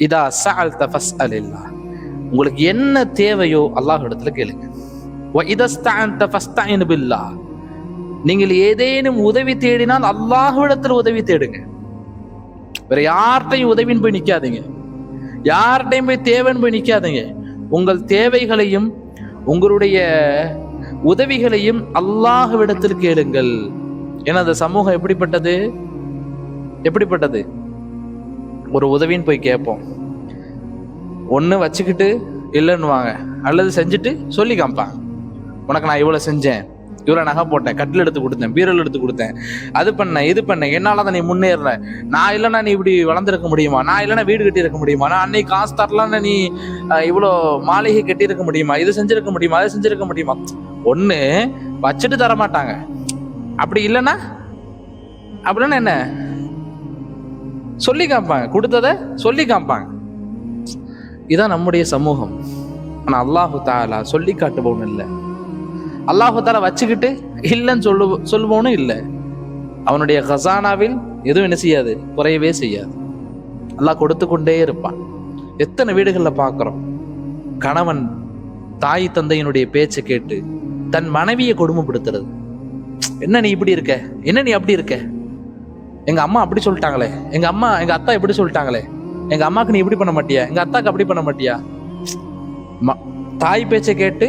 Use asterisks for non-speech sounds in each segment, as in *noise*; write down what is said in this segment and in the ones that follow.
இதா சால் சஅல்த ஃபஸ்அலில்லாஹ் உங்களுக்கு என்ன தேவையோ அல்லாஹ் இடத்துல கேளுங்க. நீங்கள் ஏதேனும் உதவி தேடினால் அல்லாஹ்விடத்தில் உதவி தேடுங்க. வேற யார்கிட்டையும் உதவின்னு போய் நிக்காதீங்க. யார்கிட்டையும் போய் தேவைன்னு போய் நிக்காதீங்க. உங்கள் தேவைகளையும் உங்களுடைய உதவிகளையும் அல்லாஹ்விடத்தில் கேளுங்கள். ஏன்னா அந்த சமூகம் எப்படிப்பட்டது? எப்படிப்பட்டது? ஒரு உதவின்னு போய் கேட்போம். ஒன்று வச்சுக்கிட்டு இல்லைன்னுவாங்க. அல்லது செஞ்சுட்டு சொல்லி காமிப்பாங்க. உனக்கு நான் இவ்வளோ செஞ்சேன். இவ்வளோ நகை போட்டேன். கட்டில் எடுத்து கொடுத்தேன். பீரல் எடுத்து கொடுத்தேன். அது பண்ணேன் இது பண்ணேன் என்னால் தான் நீ முன்னேறல. நான் இல்லைன்னா நீ இப்படி வளர்ந்துருக்க முடியுமா? நான் இல்லைனா வீடு கட்டியிருக்க முடியுமா? நான் அன்னைக்கு காசு தரலான்னு நீ இவ்வளோ மாளிகை கட்டியிருக்க முடியுமா? இது செஞ்சிருக்க முடியுமா? அதை செஞ்சிருக்க முடியுமா? ஒன்று வச்சுட்டு தர மாட்டாங்க அப்படி இல்லைன்னா அப்படின்னா என்ன? சொல்லி காமிப்பாங்க. கொடுத்ததை சொல்லி காமிப்பாங்க. இதான் நம்முடைய சமூகம். ஆனால் அல்லாஹு தாலா சொல்லி காட்டுபவன் இல்லை. அல்லாஹு தாலா வச்சுக்கிட்டு இல்லைன்னு சொல்லு சொல்லுபவனும் இல்லை. அவனுடைய கசானாவில் எதுவும் என்ன செய்யாது? குறையவே செய்யாது. அல்லாஹ் கொடுத்து கொண்டே இருப்பான். எத்தனை வீடுகளில் பார்க்குறோம் கணவன் தாய் தந்தையினுடைய பேச்சை கேட்டு தன் மனைவியை கொடுமைப்படுத்துறது. என்ன நீ இப்படி இருக்க? என்ன நீ அப்படி இருக்க? எங்கள் அம்மா அப்படி சொல்லிட்டாங்களே. எங்கள் அம்மா எங்கள் அத்தா இப்படி சொல்லிட்டாங்களே. எங்கள் அம்மாக்கு நீ இப்படி பண்ண மாட்டியா? எங்கள் அத்தாக்கு அப்படி பண்ண மாட்டியா? தாய் பேச்சை கேட்டு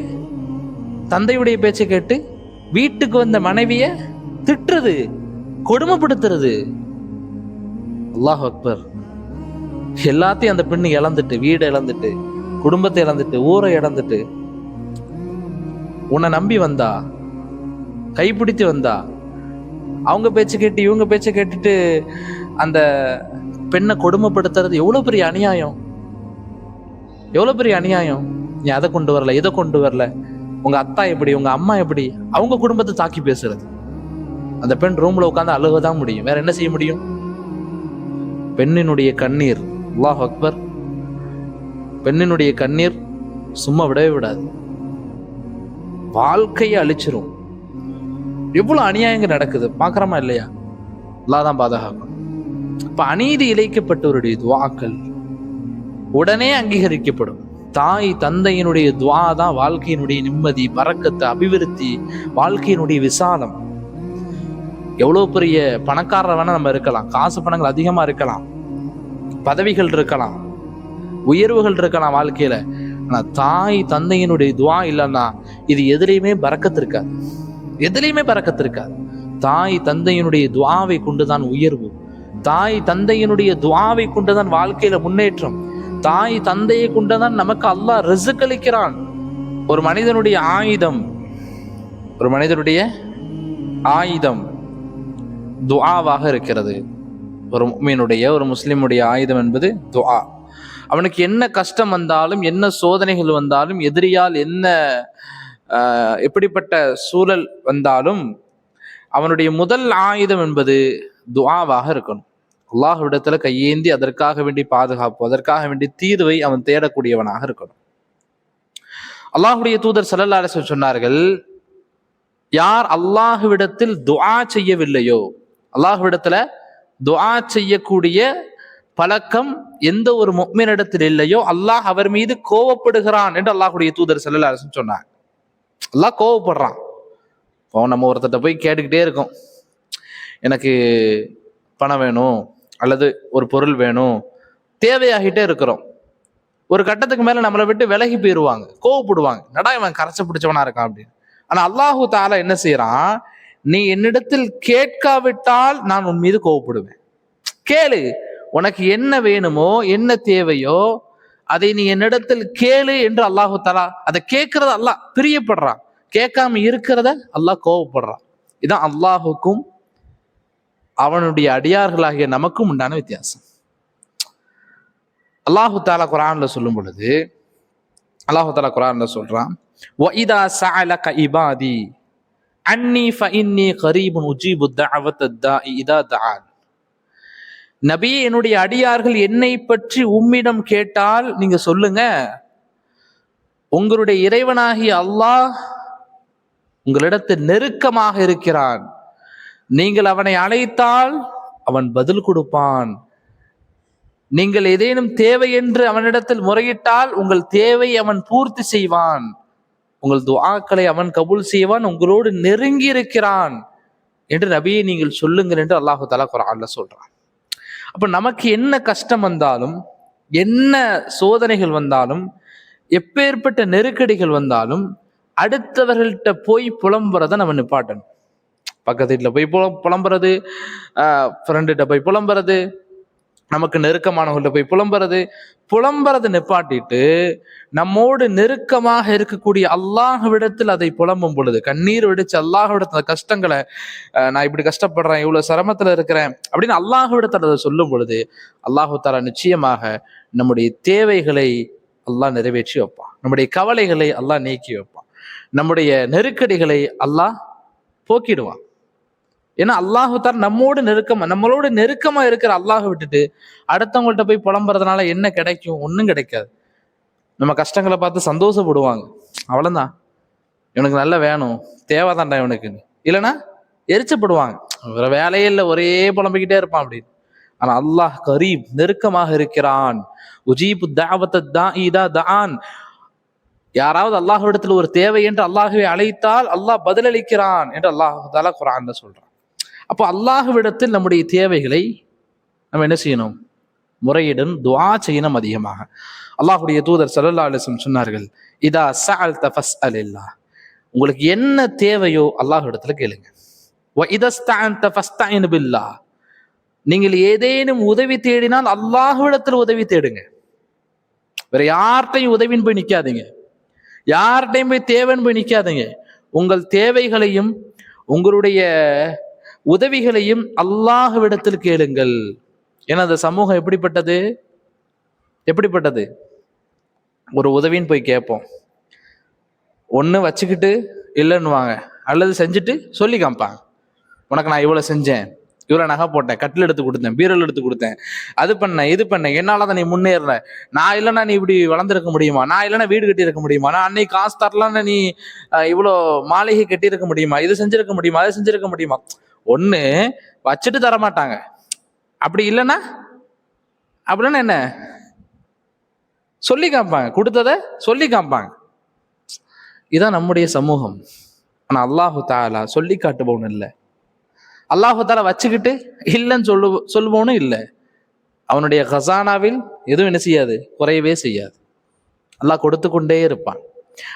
தந்தையுடைய பேச்சை கேட்டு வீட்டுக்கு வந்த மனைவியை திட்டுறது கொடுமைப்படுத்துறது. அல்லாஹ் அக்பர். எல்லாத்தையும் அந்த பெண்ணு இழந்துட்டு வீடை இழந்துட்டு குடும்பத்தை இழந்துட்டு ஊரை இழந்துட்டு உன்னை நம்பி வந்தா கைப்பிடித்து வந்தா அவங்க பேச்சை கேட்டு இவங்க பேச்சை கேட்டுட்டு அந்த பெண்ணை கொடுமைப்படுத்துறது எவ்வளவு பெரிய அநியாயம்? எவ்வளவு பெரிய அநியாயம்? நீ அதை கொண்டு வரல இதை கொண்டு வரல. உங்க அத்தா எப்படி உங்க அம்மா எப்படி? அவங்க குடும்பத்தை தாக்கி பேசுறது. அந்த பெண் ரூம்ல உட்காந்து அழுகதான் முடியும். வேற என்ன செய்ய முடியும்? பெண்ணினுடைய கண்ணீர் அல்லாஹ் அக்பர். பெண்ணினுடைய கண்ணீர் சும்மா விடவே விடாது. வாழ்க்கையை அழிச்சிரும். எவ்வளோ அநியாயங்கள் நடக்குது? பார்க்குறோமா இல்லையா? அல்லாஹ் தான் இப்போ அநீதி இழைக்கப்பட்டவருடைய துவாக்கள் உடனே அங்கீகரிக்கப்படும். தாய் தந்தையினுடைய துவா தான் வாழ்க்கையினுடைய நிம்மதி பறக்கத்தை அபிவிருத்தி வாழ்க்கையினுடைய விசாலம். எவ்வளோ பெரிய பணக்காரர் வேணால் நம்ம இருக்கலாம். காசு பணங்கள் அதிகமாக இருக்கலாம். பதவிகள் இருக்கலாம். உயர்வுகள் இருக்கலாம் வாழ்க்கையில். ஆனால் தாய் தந்தையினுடைய துவா இல்லைன்னா இது எதுலையுமே பறக்கத்து இருக்காது. எதுலையுமே பறக்கத்து இருக்காது தாய் தந்தையினுடைய துவாவை கொண்டுதான் உயர்வு. தாய் தந்தையினுடைய துவாவை கொண்டுதான் வாழ்க்கையில முன்னேற்றம். தாய் தந்தையை கொண்டுதான் நமக்கு அல்லாஹ் ரிசுக் அளிக்கிறான். ஒரு மனிதனுடைய ஆயுதம் ஒரு மனிதனுடைய ஆயுதம் துஆவாக இருக்கிறது. ஒரு மீனுடைய ஒரு முஸ்லிமுடைய ஆயுதம் என்பது துஆ அவனுக்கு என்ன கஷ்டம் வந்தாலும் என்ன சோதனைகள் வந்தாலும் எதிரியால் என்ன எப்படிப்பட்ட சூழல் வந்தாலும் அவனுடைய முதல் ஆயுதம் என்பது துவாவாக இருக்கணும். அல்லாஹ்விடத்துல கையேந்தி அதற்காக வேண்டி பாதுகாப்பு அதற்காக வேண்டி தீர்வை அவன் தேடக்கூடியவனாக இருக்கணும். அல்லாஹுடைய தூதர் ஸல்லல்லாஹு சொன்னார்கள் யார் அல்லாஹுவிடத்தில் துவா செய்யவில்லையோ அல்லாஹுவிடத்துல துவா செய்யக்கூடிய பழக்கம் எந்த ஒரு முக்மினிடத்தில் இல்லையோ அல்லாஹ் அவர் மீது கோவப்படுகிறான் என்று அல்லாஹுடைய தூதர் ஸல்லல்லாஹு சொன்னார். எல்லாம் கோவப்படுறான். இப்போ நம்ம ஒருத்தட்ட போய் கேட்டுக்கிட்டே இருக்கோம். எனக்கு பணம் வேணும் அல்லது ஒரு பொருள் வேணும் தேவையாகிட்டே இருக்கிறோம். ஒரு கட்டத்துக்கு மேலே நம்மளை விட்டு விலகி போயிடுவாங்க கோவப்படுவாங்க. நடா இவன் கரைச்சி பிடிச்சவனா இருக்கான் அப்படின்னு. ஆனால் அல்லாஹு தாலா என்ன செய்யறான் நீ என்னிடத்தில் கேட்காவிட்டால் நான் உன் மீது கோவப்படுவேன். கேளு உனக்கு என்ன வேணுமோ என்ன தேவையோ அதை நீ என்னிடத்தில் கேளு என்று அல்லாஹு தலா அதை கேட்கறத அல்லாஹ் பிரியப்படுறான். கேட்காம இருக்கிறத அல்லாஹ் கோவப்படுறான். இதான் அல்லாஹுக்கும் அவனுடைய அடியார்களாகிய நமக்கும் உண்டான வித்தியாசம். அல்லாஹு தாலா குரான்ல சொல்லும் பொழுது அல்லாஹு தாலா குரான்ல சொல்றான் ஒய்தா சால இபாதி அன்னி ஃபஇன்னி கரீபுன் உஜீபு தஅவத் தாஇ இதா தஆன். நபியே என்னுடைய அடியார்கள் என்னை பற்றி உம்மிடம் கேட்டால் நீங்க சொல்லுங்க. உங்களுடைய இறைவனாகிய அல்லாஹ் உங்களிடத்து நெருக்கமாக இருக்கிறான். நீங்கள் அவனை அழைத்தால் அவன் பதில் கொடுப்பான். நீங்கள் ஏதேனும் தேவை என்று அவனிடத்தில் முறையிட்டால் உங்கள் தேவை அவன் பூர்த்தி செய்வான். உங்கள் துஆக்களை அவன் கபூல் செய்வான். உங்களோடு நெருங்கி இருக்கிறான் என்று நபியை நீங்கள் சொல்லுங்கள் என்று அல்லாஹு தலா குரான்ல சொல்றான். அப்போ நமக்கு என்ன கஷ்டம் வந்தாலும் என்ன சோதனைகள் வந்தாலும் எப்பேற்பட்ட நெருக்கடிகள் வந்தாலும் அடுத்தவர்கள்ட்ட போய் புலம்புறத நம்ம நிப்பாட்டணும். பக்கத்து வீட்டில் போய் புலம் புலம்புறது ஃப்ரெண்டுகிட்ட போய் புலம்புறது நமக்கு நெருக்கமானவங்கள்ட்ட போய் புலம்புறது புலம்புறதை நிப்பாட்டிட்டு நம்மோடு நெருக்கமாக இருக்கக்கூடிய அல்லாஹ்விடத்தில் அதை புலம்பும் பொழுது கண்ணீர் விடுச்சு அல்லாஹ்விடத்தில் கஷ்டங்களை நான் இப்படி கஷ்டப்படுறேன் இவ்வளவு சிரமத்துல இருக்கிறேன் அப்படின்னு அல்லாஹ்விடத்தில் அதை சொல்லும் பொழுது அல்லாஹு தாரா நிச்சயமாக நம்முடைய தேவைகளை அல்லாஹ் நிறைவேற்றி வைப்பான். நம்முடைய கவலைகளை அல்லாஹ் நீக்கி வைப்பான். நம்முடைய நெருக்கடிகளை அல்லாஹ் போக்கிடுவான். ஏன்னா அல்லாஹு தார் நம்மோடு நெருக்கமா நம்மளோட நெருக்கமா இருக்கிற அல்லாஹ் விட்டுட்டு அடுத்தவங்கள்ட்ட போய் புலம்புறதுனால என்ன கிடைக்கும்? ஒன்றும் கிடைக்காது. நம்ம கஷ்டங்களை பார்த்து சந்தோஷப்படுவாங்க. அவ்வளோதான் இவனுக்கு நல்ல வேணும். தேவைதான்டா இவனுக்கு இல்லைன்னா எரிச்சப்படுவாங்க. வேற வேலையே இல்லை. ஒரே புலம்பிக்கிட்டே இருப்பான் அப்படின்னு. ஆனா அல்லாஹ் கரீப் நெருக்கமாக இருக்கிறான். உஜீபு இதா தான் யாராவது அல்லாஹ் இடத்துல ஒரு தேவை என்று அல்லாஹுவை அழைத்தால் அல்லாஹ் பதிலளிக்கிறான் என்று அல்லாஹ் தாலா குரான்ல சொல்றான். அப்போ அல்லாஹுவிடத்தில் நம்முடைய தேவைகளை நம்ம என்ன செய்யணும்? முறையிடும் துவா செய்யணும் அதிகமாக. அல்லாஹுடைய தூதர் சல்லா அலைஹி சொன்னார்கள் இதா சஅல்த ஃபஸ்அலில்லாஹ். உங்களுக்கு என்ன தேவையோ அல்லாஹ்விடத்துல கேளுங்க. வ நீங்கள் ஏதேனும் உதவி தேடினால் அல்லாஹுவிடத்தில் உதவி தேடுங்க. வேற யார்கிட்டையும் உதவின்னு போய் நிற்காதீங்க யார்கிட்டையும் போய் தேவைன்னு போய் நிற்காதீங்க உங்கள் தேவைகளையும் உங்களுடைய உதவிகளையும் அல்லாஹுவிடத்தில் கேளுங்கள். ஏன்னா அந்த சமூகம் எப்படிப்பட்டது? எப்படிப்பட்டது? ஒரு உதவின்னு போய் கேட்போம். ஒன்று வச்சுக்கிட்டு இல்லைன்னுவாங்க. அல்லது செஞ்சுட்டு சொல்லி காமிப்பாங்க. உனக்கு நான் இவ்வளோ செஞ்சேன். இவ்வளோ நகை போட்டேன் கட்டில் எடுத்து கொடுத்தேன் பீரல் எடுத்து கொடுத்தேன். அது பண்ணேன் இது பண்ணேன் என்னால தான் நீ முன்னேறல. நான் இல்லைன்னா நீ இப்படி வளர்ந்துருக்க முடியுமா? நான் இல்லைனா வீடு கட்டியிருக்க முடியுமா? நான் அன்னைக்கு காசு தரலான்னு நீ இவ்வளோ மாளிகை கட்டியிருக்க முடியுமா? இது செஞ்சிருக்க முடியுமா? அதை செஞ்சிருக்க முடியுமா? ஒன்று வச்சுட்டு தர மாட்டாங்க அப்படி இல்லைன்னா அப்படின்னா என்ன? சொல்லி காமிப்பாங்க. கொடுத்தத சொல்லி காமிப்பாங்க. இதான் நம்முடைய சமூகம். ஆனால் அல்லாஹு தாலா சொல்லி காட்டுபவன் இல்லை. அல்லாஹால வச்சுக்கிட்டு இல்லைன்னு சொல்லு சொல்லுவோன்னு இல்லை. அவனுடைய ஹசானாவில் எதுவும் என்ன செய்யாது? குறையவே செய்யாது. அல்லாஹ் கொடுத்து கொண்டே இருப்பான்.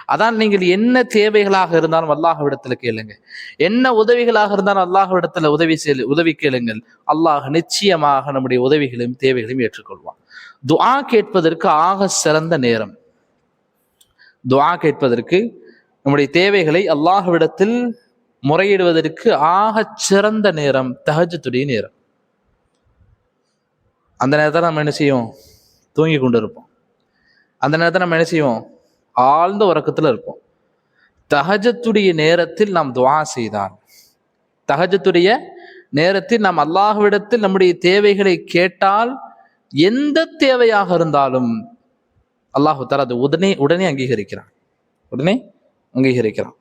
அதான் நீங்கள் என்ன தேவைகளாக இருந்தாலும் அல்லாஹ்விடத்துல கேளுங்க. என்ன உதவிகளாக இருந்தாலும் அல்லாஹ்விடத்துல உதவி செல் உதவி கேளுங்கள். அல்லாஹ் நிச்சயமாக நம்முடைய உதவிகளையும் தேவைகளையும் ஏற்றுக்கொள்வான். துஆ கேட்பதற்கு ஆக சிறந்த நேரம். துஆ கேட்பதற்கு நம்முடைய தேவைகளை அல்லாஹ்விடத்தில் முறையிடுவதற்கு ஆகச் சிறந்த நேரம் தகஜத்துடைய நேரம். அந்த நேரத்தில் நம்ம என்ன செய்வோம்? தூங்கி கொண்டு இருப்போம் அந்த நேரத்தில் நம்ம என்ன செய்வோம்? ஆழ்ந்த உறக்கத்தில் இருப்போம். தஹஜத்துடைய நேரத்தில் நாம் துவா செய்தால் தஹஜத்துடைய நேரத்தில் நாம் அல்லாஹுவிடத்தில் நம்முடைய தேவைகளை கேட்டால் எந்த தேவையாக இருந்தாலும் அல்லாஹு தஆலா அது உடனே உடனே அங்கீகரிக்கிறான். உடனே அங்கீகரிக்கிறான்.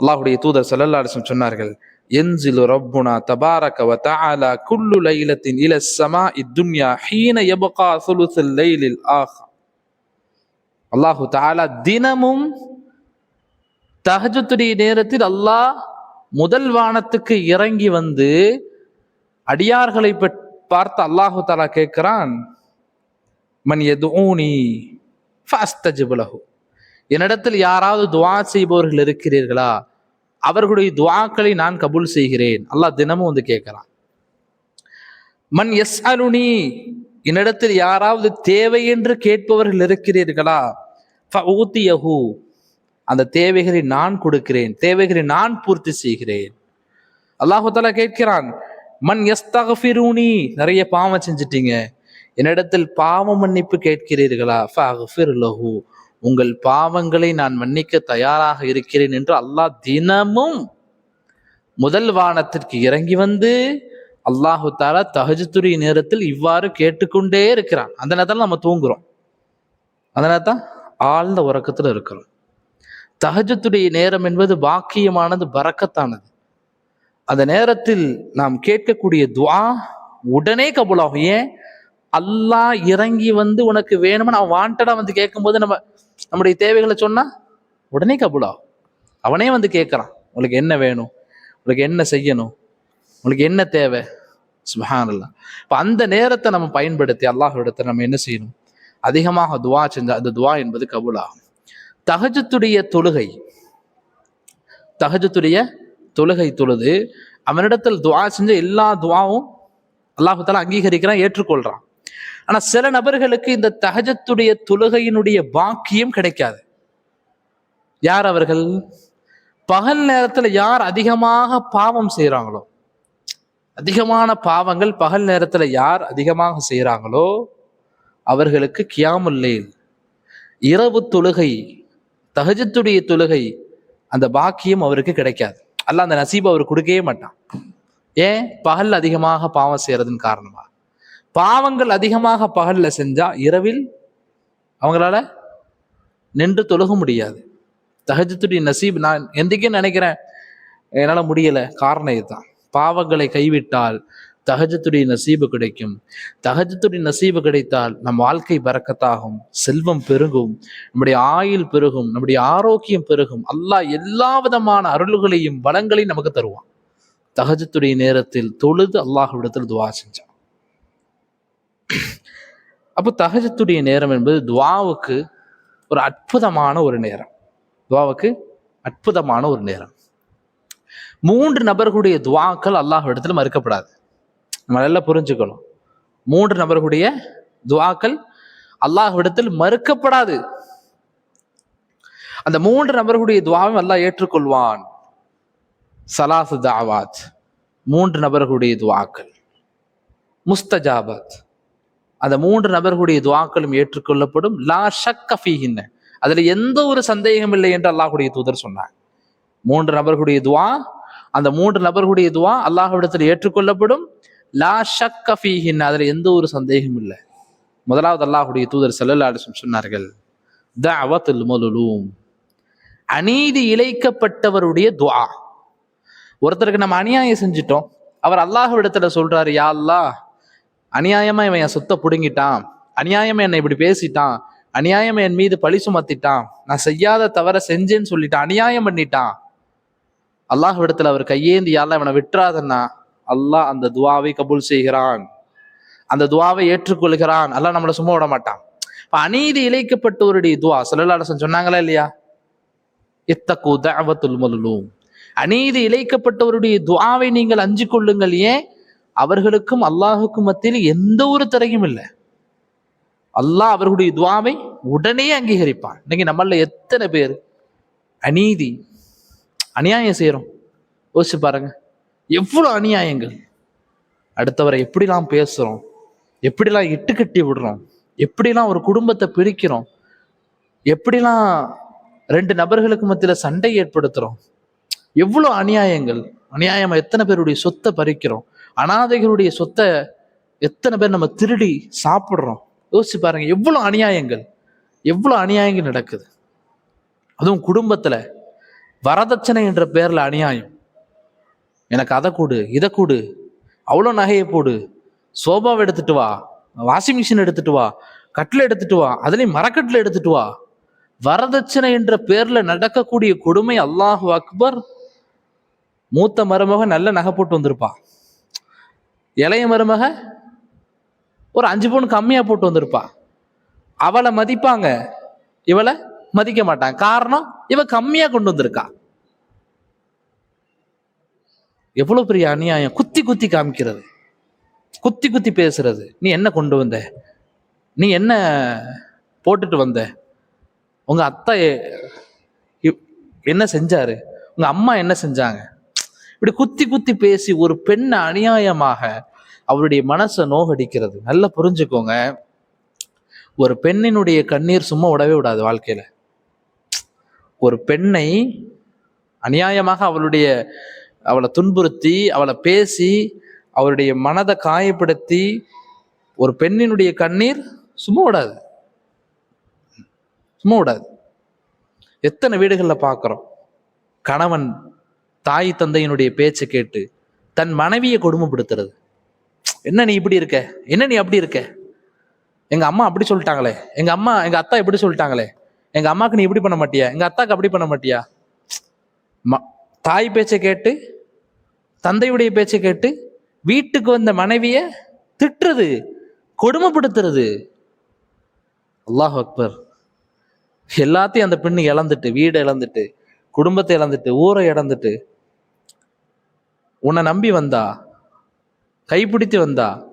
அல்லாஹுடைய தூதர் சல்லல்லாசம் சொன்னார்கள் என்சிலு ரப்புனா தபாரக வ தஆலா குல்லு லைலத்தின் இல சமா இத்துன்யா ஹீன யபகா சுலுசுல் லைலில் ஆஹ் அல்லாஹு தாலா தினமும் தஹஜுத்துடைய நேரத்தில் அல்லாஹ் முதல் வானத்துக்கு இறங்கி வந்து அடியார்களை பார்த்து அல்லாஹு தாலா கேட்கிறான் மன் எது ஊனி ஃபாஸ்தஜிபுலகு என்னிடத்தில் யாராவது துவா செய்பவர்கள் இருக்கிறீர்களா? அவர்களுடைய துவாக்களை நான் கபூல் செய்கிறேன். அல்லாஹ் தினமும் வந்து கேட்கிறான். மண் எஸ் அருணி என்னிடத்தில் யாராவது தேவை என்று கேட்பவர்கள் இருக்கிறீர்களா? ஃபஊத்தியஹு அந்த தேவைகளை நான் கொடுக்கிறேன். தேவைகளை நான் பூர்த்தி செய்கிறேன். அல்லாஹால கேட்கிறான் மண் எஸ் தகஃபிரூனி நிறைய பாவம் செஞ்சிட்டீங்க. என்னிடத்தில் பாவ மன்னிப்பு கேட்கிறீர்களா? ஃபஅஃபிர் லஹு உங்கள் பாவங்களை நான் மன்னிக்க தயாராக இருக்கிறேன் என்று அல்லாஹ் தினமும் முதல் வானத்திற்கு இறங்கி வந்து அல்லாஹு தாலா தஹஜத்துடைய நேரத்தில் இவ்வாறு கேட்டுக்கொண்டே இருக்கிறான். அந்த நேரத்தில் நம்ம தூங்குறோம். அந்த நேரத்தான் ஆழ்ந்த உறக்கத்தில் இருக்கிறோம். தகஜத்துடைய நேரம் என்பது பாக்கியமானது பறக்கத்தானது. அந்த நேரத்தில் நாம் கேட்கக்கூடிய துவா உடனே கபூலாகும். ஏன்? அல்லாஹ் இறங்கி வந்து உனக்கு வேணும்னு நான் வாண்டடா வந்து கேட்கும்போது நம்ம நம்முடைய தேவைகளை சொன்னா உடனே கபுலா அவனே வந்து கேட்கறான் உங்களுக்கு என்ன வேணும்? உங்களுக்கு என்ன செய்யணும்? உங்களுக்கு என்ன தேவை? சுபஹானல்லாஹ். இப்போ அந்த நேரத்தை நம்ம பயன்படுத்தி அல்லாஹ்விடத்தை நம்ம என்ன செய்யணும்? அதிகமாக துவா செஞ்சா அந்த துவா என்பது கபுலாகும் தஹஜத்துடைய தொழுகை தகஜத்துடைய தொழுகை தொழுது அவனிடத்தில் துவா செஞ்ச எல்லா துவாவும் அல்லாஹு தாலா அங்கீகரிக்கிறான் ஏற்றுக்கொள்றான். ஆனா சில நபர்களுக்கு இந்த தஹஜத்துடைய தொழுகையினுடைய பாக்கியம் கிடைக்காது. யார் அவர்கள்? பகல் நேரத்துல யார் அதிகமாக பாவம் செய்யறாங்களோ அதிகமான பாவங்கள் பகல் நேரத்துல யார் அதிகமாக செய்யறாங்களோ அவர்களுக்கு கியாமுல்லேல் இரவு தொழுகை தஹஜத்துடைய தொழுகை அந்த பாக்கியம் அவருக்கு கிடைக்காது. அல்ல அந்த நசீப் அவர் கொடுக்கவே மாட்டான். ஏன்? பகல் அதிகமாக பாவம் செய்யறதுன்னு காரணமா பாவங்கள் அதிகமாக பகல்ல செஞ்சா இரவில் அவங்களால நின்று தொழுக முடியாது. தகஜத்துடைய நசீப் நான் எந்திக்கே நினைக்கிறேன் என்னால் முடியல. காரணம் இதுதான். பாவங்களை கைவிட்டால் தகஜத்துடைய நசீபு கிடைக்கும். தகஜத்துடைய நசீபு கிடைத்தால் நம் வாழ்க்கை பறக்கத்தாகும். செல்வம் பெருகும். நம்முடைய ஆயுள் பெருகும். நம்முடைய ஆரோக்கியம் பெருகும். அல்லாஹ் எல்லா விதமான அருள்களையும் வளங்களையும் நமக்கு தருவான். தகஜத்துடைய நேரத்தில் தொழுது அல்லாஹ்விடத்தில் துவா செஞ்சான். *clears throat* அப்போ தஹஜத்துடைய நேரம் என்பது துவாவுக்கு ஒரு அற்புதமான ஒரு நேரம். துவாவுக்கு அற்புதமான ஒரு நேரம். மூன்று நபர்களுடைய துவாக்கள் அல்லாஹ் இடத்துல மறுக்கப்படாது. நம்ம நல்லா புரிஞ்சுக்கணும். மூன்று நபர்களுடைய துவாக்கள் அல்லாஹ் இடத்தில் மறுக்கப்படாது. அந்த மூன்று நபர்களுடைய துவாவும் அல்லாஹ் ஏற்றுக்கொள்வான். சலாசு தாவாத் மூன்று நபர்களுடைய துவாக்கள். முஸ்தஜாபாத். அந்த மூன்று நபர்களுடைய துவாக்களும் ஏற்றுக்கொள்ளப்படும். லா ஷக்க ஃபீஹின்ன. அதுல எந்த ஒரு சந்தேகம் இல்லை என்று அல்லாஹுடைய தூதர் சொன்னார். மூன்று நபர்களுடைய துவா அந்த மூன்று நபர்களுடைய துவா அல்லாஹ்விடத்தில் ஏற்றுக்கொள்ளப்படும். லா ஷக் ஃபீஹின் அதுல எந்த ஒரு சந்தேகம் இல்லை. முதலாவது அல்லாஹுடைய தூதர் ஸல்லல்லாஹு சொன்னார்கள் த சொன்னார்கள் முதலும் அநீதி இழைக்கப்பட்டவருடைய துவா. ஒருத்தருக்கு நம்ம அநியாயம் செஞ்சிட்டோம். அவர் அல்லாஹ்விடத்துல சொல்றாரு யா அல்லாஹ் அநியாயமா இவன் என் சொத்தை பிடுங்கிட்டான். அநியாயமா என்னை இப்படி பேசிட்டான். அநியாயம் என் மீது பழி சுமத்திட்டான். நான் செய்யாத தவற செஞ்சேன்னு சொல்லிட்டான். அநியாயம் பண்ணிட்டான். அல்லாஹ்விடத்துல அவர் கையேந்தி யாழ்லா இவனை விட்டுறாதன்னா அல்லாஹ் அந்த துவாவை கபூல் செய்கிறான். அந்த துவாவை ஏற்றுக்கொள்கிறான். அல்லாஹ் நம்மளை சும்மா விட மாட்டான். இப்ப அநீதி இழைக்கப்பட்டவருடைய துவா சொல்லலாசன் சொன்னாங்களா இல்லையா? இத்தகு தஅவத்துல் மலுலூம் அநீதி இழைக்கப்பட்டவருடைய துவாவை நீங்கள் அஞ்சு கொள்ளுங்கள். ஏன்? அவர்களுக்கும் அல்லாஹுக்கும் மத்தியில் எந்த ஒரு திரையும் இல்லை. அல்லாஹ் அவர்களுடைய துவாவை உடனே அங்கீகரிப்பான். இன்னைக்கு நம்மள எத்தனை பேர் அநீதி அநியாயம் செய்கிறோம் யோசிச்சு பாருங்க. எவ்வளோ அநியாயங்கள்? அடுத்தவரை எப்படிலாம் பேசுகிறோம் எப்படிலாம் இட்டுக்கட்டி விடுறோம்? எப்படிலாம் ஒரு குடும்பத்தை பிரிக்கிறோம்? எப்படிலாம் ரெண்டு நபர்களுக்கு மத்தியில் சண்டை ஏற்படுத்துகிறோம் எவ்வளோ அநியாயங்கள்? அநியாயமாக எத்தனை பேருடைய சொத்தை பறிக்கிறோம்? அனாதைகளுடைய சொத்தை எத்தனை பேர் நம்ம திருடி சாப்பிட்றோம்? யோசிச்சு பாருங்க எவ்வளோ அநியாயங்கள் எவ்வளோ அநியாயங்கள் நடக்குது. அதுவும் குடும்பத்தில் வரதட்சணை என்ற பேரில் அநியாயம். எனக்கு அதை கொடு இதை கொடு அவ்வளோ நகையை போடு சோபாவை எடுத்துட்டு வா வாஷிங் மிஷின் எடுத்துட்டு வா கட்டில் எடுத்துட்டு வா அதுலேயும் மரக்கட்டில் எடுத்துட்டு வா. வரதட்சணை என்ற பேரில் நடக்கக்கூடிய கொடுமை அல்லாஹு அக்பர் மூத்த மருமக நல்ல நகை போட்டு வந்திருப்பா. இளைய மருமக ஒரு அஞ்சு பவுன் கம்மியாக போட்டு வந்திருப்பா. அவளை மதிப்பாங்க. இவளை மதிக்க மாட்டாங்க. காரணம் இவ கம்மியாக கொண்டு வந்திருக்கா. எவ்வளோ பெரிய அநியாயம். குத்தி குத்தி காமிக்கிறது. குத்தி குத்தி பேசுறது. நீ என்ன கொண்டு வந்த? நீ என்ன போட்டுட்டு வந்த? உங்க அத்தை இ- என்ன செஞ்சாரு? உங்க அம்மா என்ன செஞ்சாங்க? இப்படி குத்தி குத்தி பேசி ஒரு பெண்ணை அநியாயமாக அவருடைய மனசை நோகடிக்கிறது. நல்லா புரிஞ்சுக்கோங்க. ஒரு பெண்ணினுடைய கண்ணீர் சும்மா விடவே விடாது வாழ்க்கையில. ஒரு பெண்ணை அநியாயமாக அவளுடைய அவளை துன்புறுத்தி அவளை பேசி அவருடைய மனதை காயப்படுத்தி ஒரு பெண்ணினுடைய கண்ணீர் சும்மா விடாது. சும்மா விடாது. எத்தனை வீடுகளில் பார்க்குறோம் கணவன் தாய் தந்தையினுடைய பேச்சை கேட்டு தன் மனைவியை கொடுமைப்படுத்துறது. என்ன நீ இப்படி இருக்க? என்ன நீ அப்படி இருக்க? எங்க அம்மா அப்படி சொல்லிட்டாங்களே. எங்க அம்மா எங்க அத்தா இப்படி சொல்லிட்டாங்களே. எங்க அம்மாக்கு நீ இப்படி பண்ண மாட்டியா? எங்க அத்தாக்கு அப்படி பண்ண மாட்டியா? தாய் பேச்சை கேட்டு தந்தையுடைய பேச்சை கேட்டு வீட்டுக்கு வந்த மனைவிய திட்டுறது கொடுமைப்படுத்துறது. அல்லாஹ் அக்பர். எல்லாத்தையும் அந்த பெண்ணு இழந்துட்டு வீடை இழந்துட்டு குடும்பத்தை இழந்துட்டு ஊரை இழந்துட்டு உன்னை நம்பி வந்தா? கைப்பிடித்து வந்தா?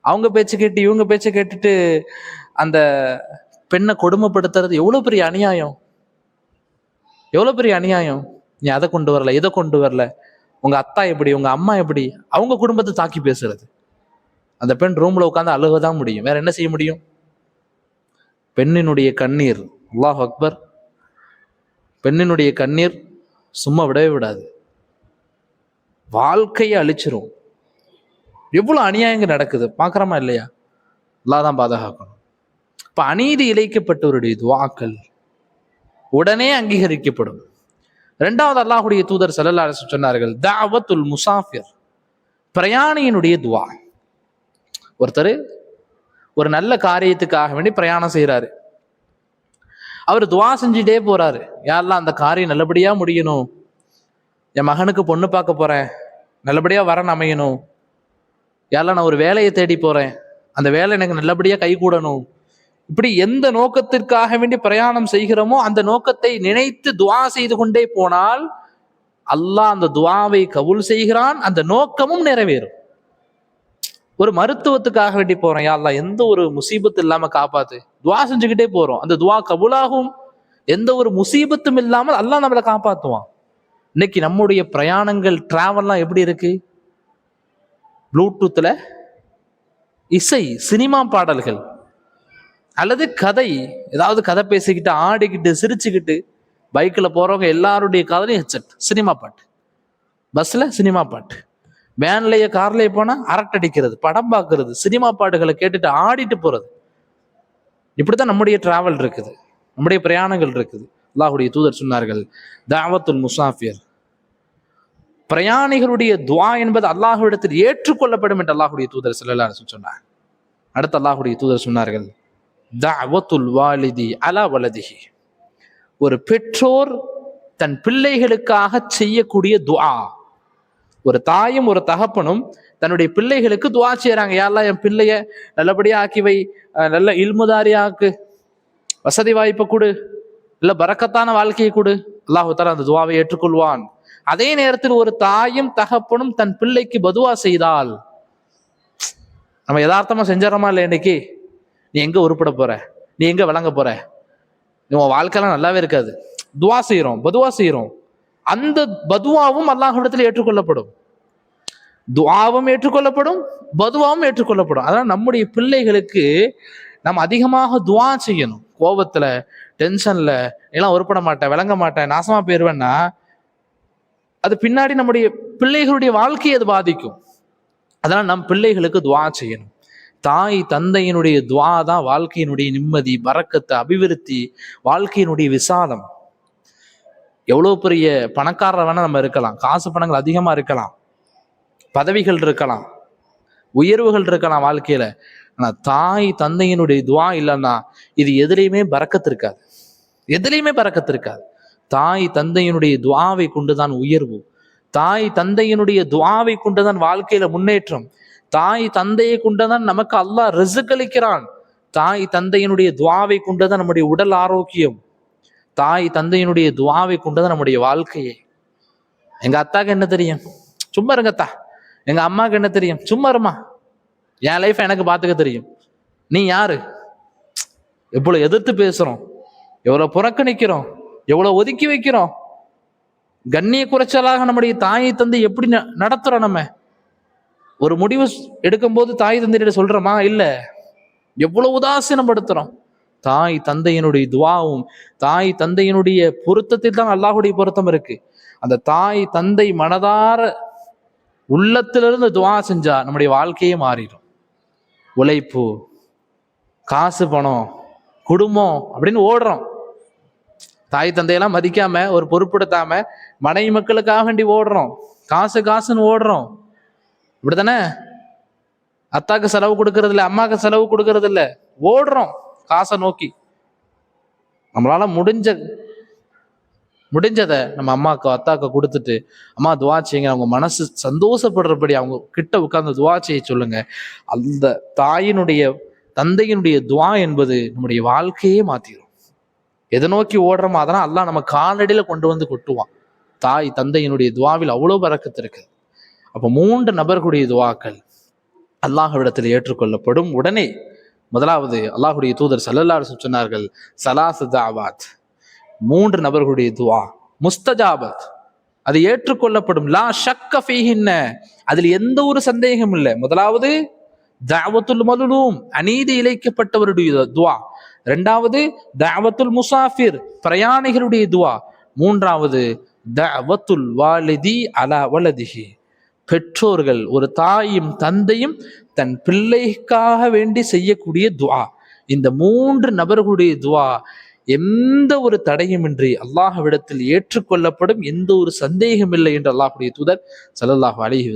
அவங்க பேச்சை கேட்டு இவங்க பேச்சை கேட்டுட்டு அந்த பெண்ணை கொடுமைப்படுத்துறது எவ்வளோ பெரிய அநியாயம்? எவ்வளோ பெரிய அநியாயம்? நீ அதை கொண்டு வரல இதை கொண்டு வரல. உங்க அத்தா எப்படி உங்க அம்மா எப்படி? அவங்க குடும்பத்தை தாக்கி பேசுறது. அந்த பெண் ரூம்ல உட்காந்து அழுகதான் முடியும். வேற என்ன செய்ய முடியும்? பெண்ணினுடைய கண்ணீர் அல்லாஹ் அக்பர். பெண்ணினுடைய கண்ணீர் சும்மா விடவே விடாது. வாழ்க்கையை அழிச்சிரும். எவ்வளவு அநியாயங்க நடக்குது? பார்க்குறோமா இல்லையா? எல்லாம் தான் பாதுகாக்கணும். இப்ப அநீதி இழைக்கப்பட்டவருடைய துவாக்கள் உடனே அங்கீகரிக்கப்படும். ரெண்டாவது அல்லாஹுடைய தூதர் செல்லல்லா சொன்னார்கள் தாவத்துல் முசாஃபிர். பிரயாணியினுடைய துவா. ஒருத்தர் ஒரு நல்ல காரியத்துக்காக வேண்டி பிரயாணம் செய்கிறாரு அவர் துவா செஞ்சுட்டே போறாரு. யாரெல்லாம் அந்த காரியம் நல்லபடியா முடியணும்? என் மகனுக்கு பொண்ணு பார்க்க போறேன். நல்லபடியா வரன் அமையணும். யாரில் நான் ஒரு வேலையை தேடி போறேன். அந்த வேலை எனக்கு நல்லபடியா கைகூடணும் இப்படி எந்த நோக்கத்திற்காக வேண்டி பிரயாணம் செய்கிறோமோ அந்த நோக்கத்தை நினைத்து துவா செய்து கொண்டே போனால் அல்லாஹ் அந்த துவாவை கபூல் செய்கிறான் அந்த நோக்கமும் நிறைவேறும். ஒரு மருத்துவத்துக்காக வேண்டி போறோம் யா எந்த ஒரு முசீபத்து இல்லாம காப்பாத்து. துவா செஞ்சுக்கிட்டே போறோம். அந்த துவா கபுலாகும். எந்த ஒரு முசீபத்தும் இல்லாமல் அல்லாஹ் நம்மளை காப்பாத்துவான். இன்னைக்கு நம்முடைய பிரயாணங்கள் டிராவல்லாம் எப்படி இருக்கு? ப்ளூடூத்தில் இசை சினிமா பாடல்கள் அல்லது கதை ஏதாவது கதை பேசிக்கிட்டு ஆடிக்கிட்டு சிரிச்சுக்கிட்டு பைக்கில் போகிறவங்க எல்லாருடைய காதலையும் ஹெட்செட் சினிமா பாட்டு. பஸ்ஸில் சினிமா பாட்டு. வேன்லேயே கார்லேயே போனால் அரட்டடிக்கிறது படம் பார்க்கறது சினிமா பாட்டுகளை கேட்டுட்டு ஆடிட்டு இப்படி தான் நம்முடைய டிராவல் இருக்குது நம்முடைய பிரயாணங்கள் இருக்குது. அல்லாஹுடைய தூதர் சொன்னார்கள் தாவத்துல் முசாஃபிர். பிரயாணிகளுடைய துவா என்பது அல்லாஹ்விடத்தில் ஏற்றுக்கொள்ளப்படும் என்று அல்லாஹுடைய தூதர் ஸல்லல்லாஹு சொன்னார். அடுத்து அல்லாஹுடைய தூதர் சொன்னார்கள் தாவத்துல் வாலிதி அலா வலதிஹி. ஒரு பெற்றோர் தன் பிள்ளைகளுக்காக செய்யக்கூடிய துஆ ஒரு தாயும் ஒரு தகப்பனும் தன்னுடைய பிள்ளைகளுக்கு துவா செய்கிறாங்க யாரெல்லாம் என் பிள்ளைய நல்லபடியா ஆக்கி வை நல்ல இல்முதாரி ஆக்கு வசதி வாய்ப்பை கொடு. இல்ல பறக்கத்தான வாழ்க்கையை கொடு. அல்லாஹு தஆலா அந்த துவாவை ஏற்றுக்கொள்வான். அதே நேரத்தில் ஒரு தாயும் தகப்பனும் தன் பிள்ளைக்கு பதுவா செய்தால் நம்ம யதார்த்தமா செஞ்சிடறோமா இல்லை இன்னைக்கு? நீ எங்க உருப்பிட போற? நீ எங்க விளங்க போற? நீ உன் வாழ்க்கையெல்லாம் நல்லாவே இருக்காது. துவா செய்யறோம் பதுவா செய்யறோம் அந்த பதுவாவும் அல்லாஹிடத்தில் ஏற்றுக்கொள்ளப்படும். துவாவும் ஏற்றுக்கொள்ளப்படும் பதுவாவும் ஏற்றுக்கொள்ளப்படும். அதனால நம்முடைய பிள்ளைகளுக்கு நம்ம அதிகமாக துவா செய்யணும். கோபத்துல டென்ஷன்ல எல்லாம் உருப்பட மாட்டேன் விளங்க மாட்டேன் நாசமா போயிருவேன்னா அது பின்னாடி நம்முடைய பிள்ளைகளுடைய வாழ்க்கையை அது பாதிக்கும். அதனால நம் பிள்ளைகளுக்கு துவா செய்யணும். தாய் தந்தையினுடைய துவா தான் வாழ்க்கையினுடைய நிம்மதி பறக்கத்தை அபிவிருத்தி வாழ்க்கையினுடைய விசாதம் எவ்வளவு பெரிய பணக்காரர் வேணா நம்ம இருக்கலாம். காசு பணங்கள் அதிகமா இருக்கலாம். பதவிகள் இருக்கலாம். உயர்வுகள் இருக்கலாம் வாழ்க்கையில. ஆனா தாய் தந்தையினுடைய துவா இல்லைன்னா இது எதிரையுமே பறக்கத்து இருக்காது எதுலையுமே பறக்கத்து இருக்காது தாய் தந்தையினுடைய துவாவை கொண்டுதான் உயர்வு. தாய் தந்தையினுடைய துவாவை கொண்டுதான் வாழ்க்கையில முன்னேற்றம். தாய் தந்தையை கொண்டுதான் நமக்கு அல்லாஹ் ரிசுக்களிக்கிறான். தாய் தந்தையினுடைய துவாவை கொண்டுதான் நம்முடைய உடல் ஆரோக்கியம். தாய் தந்தையினுடைய துவாவை கொண்டுதான் நம்முடைய வாழ்க்கையை. எங்க அத்தாக்கு என்ன தெரியும்? சும்மா இருங்கத்தா எங்க அம்மாவுக்கு என்ன தெரியும்? சும்மா இருமா. என் லைஃப் எனக்கு பார்த்துக்க தெரியும். நீ யாரு? எவ்வளவு எதிர்த்து பேசுறோம். எவ்வளவு புறக்கணிக்கிறோம்? எவ்வளவு ஒதுக்கி வைக்கிறோம்? கண்ணிய குறைச்சலாக நம்முடைய தாயை தந்தை எப்படி ந- நடத்துறோம் நம்ம? ஒரு முடிவு எடுக்கும்போது தாய் தந்தையிட சொல்றோமா? இல்ல. எவ்வளவு உதாசீனப்படுத்துறோம்? தாய் தந்தையினுடைய துவாவும் தாய் தந்தையினுடைய பொருத்தத்தில் தான் அல்லாஹுடைய பொருத்தம் இருக்கு. அந்த தாய் தந்தை மனதார உள்ளத்திலிருந்து துவா செஞ்சா நம்முடைய வாழ்க்கையே மாறிடும். உழைப்பு காசு பணம் குடும்பம் அப்படின்னு ஓடுறோம். தாய் தந்தையெல்லாம் மதிக்காம ஒரு பொறுப்படுத்தாம மனைவி மக்களுக்காக வேண்டி ஓடுறோம். காசு காசுன்னு ஓடுறோம். இப்படிதானே அத்தாக்கு செலவு கொடுக்கறது இல்லை அம்மாக்கு செலவு கொடுக்கறது இல்ல. ஓடுறோம் காசை நோக்கி. நம்மளால முடிஞ்ச முடிஞ்சதை நம்ம அம்மாக்கு அத்தாக்கு கொடுத்துட்டு அம்மா துவா செய்யுங்க. அவங்க மனசு சந்தோஷப்படுறபடி அவங்க கிட்ட உட்கார்ந்து துவா செய்ய சொல்லுங்க. அந்த தாயினுடைய தந்தையினுடைய துவா என்பது நம்முடைய வாழ்க்கையே மாத்திரும். எதை நோக்கி ஓடுறோமோ அதெல்லாம் அல்லாஹ் நம்ம காலடியில் கொண்டு வந்து கொட்டுவான். தாய் தந்தையினுடைய துவாவில் அவ்வளோ பறக்கத்து இருக்குது. அப்போ மூன்று நபர்களுடைய துவாக்கள் அல்லாஹ்விடத்தில் ஏற்றுக்கொள்ளப்படும். உடனே முதலாவது அல்லாஹுடைய தூதர் சல்லல்லாரு சொன்னார்கள் சலாசதாபாத் மூன்று நபர்களுடைய துவா முஸ்தஜாபத். அது ஏற்றுக்கொள்ளப்படும். லா ஷக்க ஃபீஹின்ன. அதில் எந்த ஒரு சந்தேகம் இல்லை. முதலாவது தாவத்துல் மலுலூம் அநீதி இழைக்கப்பட்டவருடைய துவா. ரெண்டாவது தாவத்துல் முசாஃபிர் பிரயாணிகளுடைய துவா. மூன்றாவது தாவத்துல் வாலிதி அலா வலதிஹி. பெற்றோர்கள் ஒரு தாயும் தந்தையும் தன் பிள்ளைக்காக வேண்டி செய்யக்கூடிய துவா. இந்த மூன்று நபர்களுடைய துவா எந்த ஒரு தடையுமின்றி அல்லாஹ்விடத்தில் ஏற்றுக்கொள்ளப்படும் எந்த ஒரு சந்தேகம் இல்லை என்று அல்லாஹுடைய தூதர் ஸல்லல்லாஹு அலிஹி